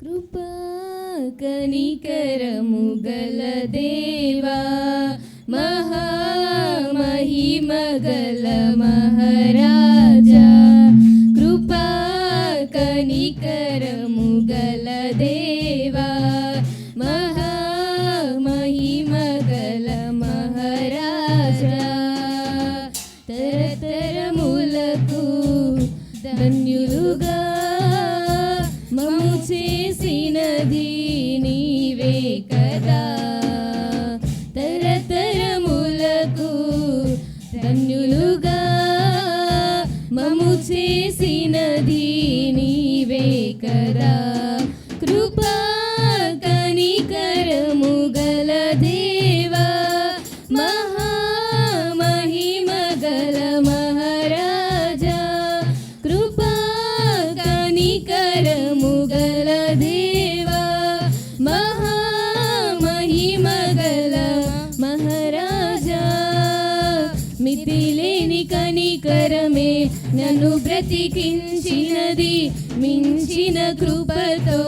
కృపా కనికరము గల దేవా మహామహిమ గల మహారాజా ధన్యులుగా మము చేసినది నీవే కదా. నన్ను బ్రతికించినది మించిన కృపతో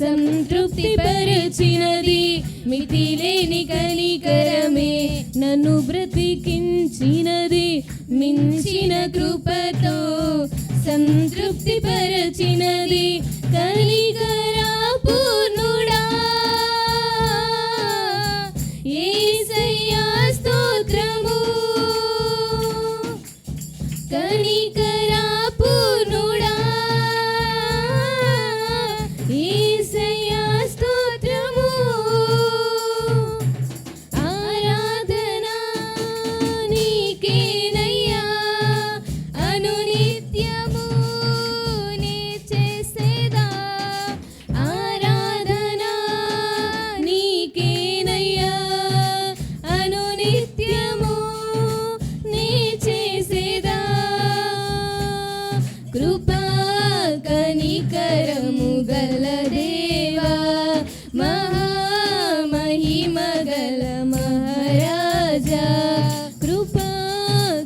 సంతృప్తి పరచినది మితిలేని కనికరమే. నన్ను బ్రతికించినది మించిన కృపతో సంతృప్తి పరచి కృపా కనికరము గల దేవా మహామహిమ గల మహారాజా కృపా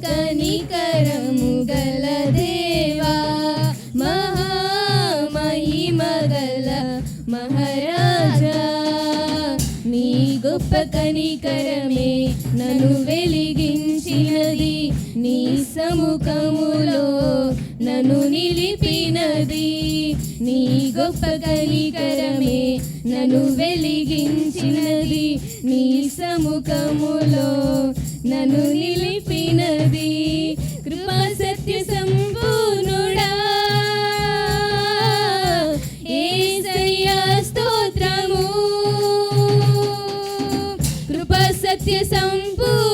కనికరము గల దేవా మహామహిమ గల మహారాజా నీ గొప్ప కనికరమే నన్ను వెలిగించినది నీ సముఖము నన్ను నిలిపినది. నీ గొప్ప కనికరమే నన్ను వెలిగించినది. నీ సముఖములో నన్ను నిలిపినది. కృపా సత్య సంపూర్ణుడా. యేసయ్యా స్తోత్రము. కృపా సత్య సంపూర్ణ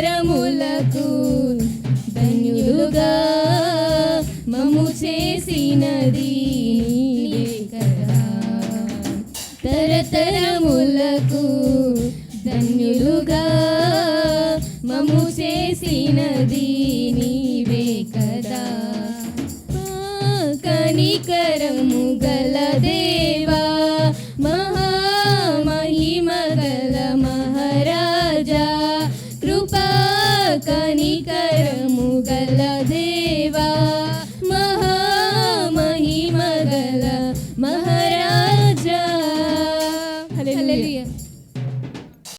తరములకు ధన్యులుగా మము చేసినది కదా. తరతరములకు ధన్యులుగా మము చేసినది నీవే కదా. కనికర